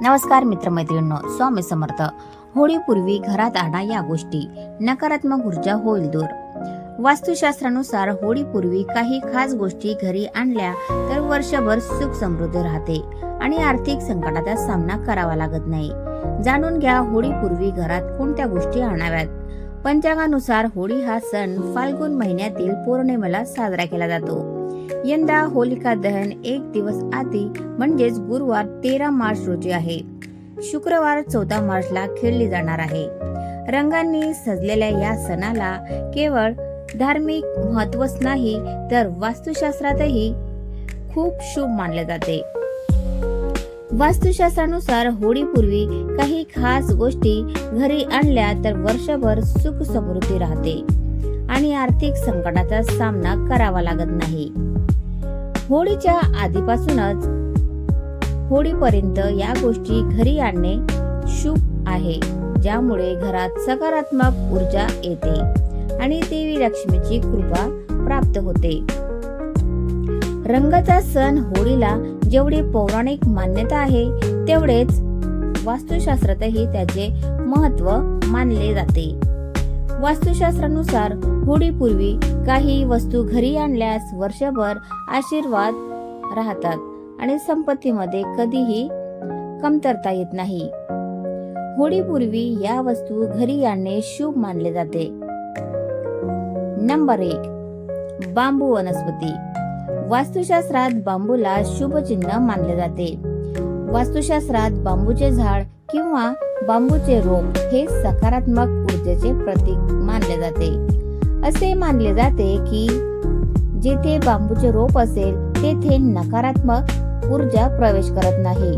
नमस्कार मित्रमैत्रिणींनो स्वामी समर्थ. होळीपूर्वी घरात आणा या गोष्टी. नकारात्मक ऊर्जा होईल दूर. वास्तुशास्त्रानुसार होळीपूर्वी काही खास गोष्टी घरी आणल्या तर वर्षभर सुख समृद्ध राहते आणि आर्थिक संकटाचा सामना करावा लागत नाही. जाणून घ्या होळीपूर्वी घरात कोणत्या गोष्टी आणाव्यात? पंचांगानुसार होळी हा सण फाल्गुन महिन्यातील पौर्णिमेला साजरा केला जातो. यंदा होलिका दहन एक दिवस आधी म्हणजेच गुरुवार तेरा मार्च रोजी आहे. शुक्रवार चौदा मार्चला खेळली जाणार आहे. रंगांनी सजलेल्या या सणाला केवळ धार्मिक महत्वच नाही तर वास्तुशास्त्रातही खूप शुभ मानले जाते. वास्तुशास्त्रानुसार होळीपूर्वी काही खास गोष्टी घरी आणल्या तर वर्षभर सुख समृद्धी राहते आणि आर्थिक संकटाचा सामना करावा लागत नाही. होळीच्या आधीपासूनच होळीपर्यंत या गोष्टी घरी आणणे शुभ आहे ज्यामुळे घरात सकारात्मक ऊर्जा येते आणि देवी लक्ष्मीची कृपा प्राप्त होते. रंगाचा सण होळीला जेवढी पौराणिक मान्यता आहे तेवढेच वास्तुशास्त्रातही त्याचे महत्त्व मानले जाते. वास्तुशास्त्रानुसार होळीपूर्वी काही वस्तू घरी आणल्यास वर्षभर आशीर्वाद राहतात आणि संपत्तीमध्ये कधीही कमतरता येत नाही. होळीपूर्वी या वस्तू घरी आणणे शुभ मानले जाते. नंबर एक बांबू वनस्पती. वास्तुशास्त्रात बांबूला शुभ चिन्ह मानले जाते. वास्तुशास्त्रात बांबूचे झाड किंवा बांबूचे रोप हे सकारात्मक ऊर्जेचे प्रतीक मानले जाते. असे मानले जाते की जेथे बांबूचे रोप असेल तेथे नकारात्मक ऊर्जा प्रवेश करत नाही.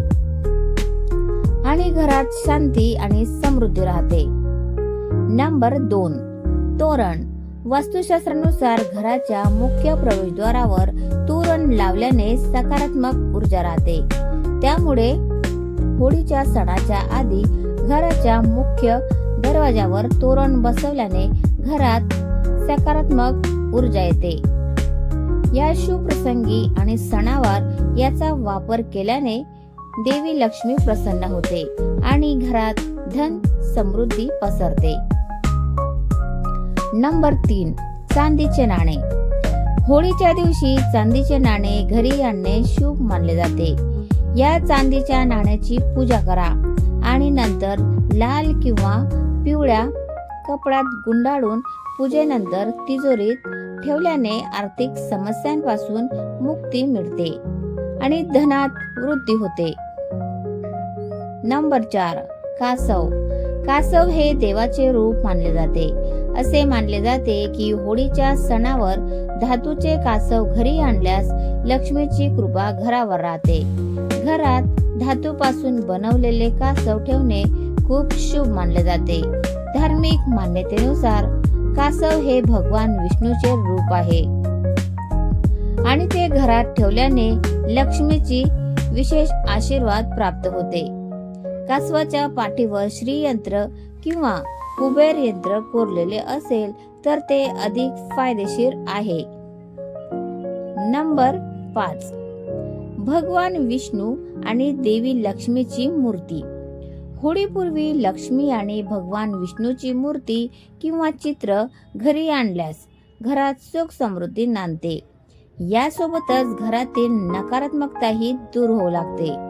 आणि घरात शांती आणि समृद्धी राहते. नंबर दोन तोरण. वास्तुशास्त्रानुसार घराच्या मुख्य प्रवेशद्वारावर तोरण लावल्याने सकारात्मक ऊर्जा राहते. त्यामुळे होळीच्या सणाच्या आधी घराच्या मुख्य दरवाजावर तोरण बसवल्याने घरात सकारात्मक ऊर्जा येते. या शुभ प्रसंगी आणि सणावार याचा वापर केल्याने देवी लक्ष्मी प्रसन्न होते आणि घरात धन समृद्धी पसरते. नंबर तीन चांदीचे नाणे. होळीच्या दिवशी चांदीचे नाणे घरी आणणे शुभ मानले जाते. या चांदीच्या नाण्याची पूजा करा आणि नंतर लाल किंवा पिवळ्या कपड्यात गुंडाळून पूजेनंतर तिजोरीत ठेवल्याने आर्थिक समस्यांपासून मुक्ती मिळते आणि धनात वृद्धी होते. नंबर चार कासव. कासव हे देवाचे रूप मानले जाते. असे मानले जाते की होळीच्या सणावर धातूचे कासव घरी आणल्यास लक्ष्मीची कृपा घरावर राहते. घरात धातूपासून बनवलेले कासव ठेवणे खूप शुभ मानले जाते. धार्मिक मान्यतेनुसार कासव हे भगवान विष्णूचे रूप आहे. आणि ते घरात ठेवल्याने लक्ष्मीची विशेष आशीर्वाद प्राप्त होते. कासवाच्या पाठीवर श्रीयंत्र किंवा कुबेर यंत्र कोरलेले असेल तर ते अधिक फायदेशीर आहे. नंबर पाच. भगवान विष्णू आणि देवी लक्ष्मीची मूर्ती. होळीपूर्वी लक्ष्मी आणि भगवान विष्णूची मूर्ती किंवा चित्र घरी आणल्यास घरात सुख समृद्धी नांदते. यासोबतच घरातील नकारात्मकताही दूर होऊ लागते.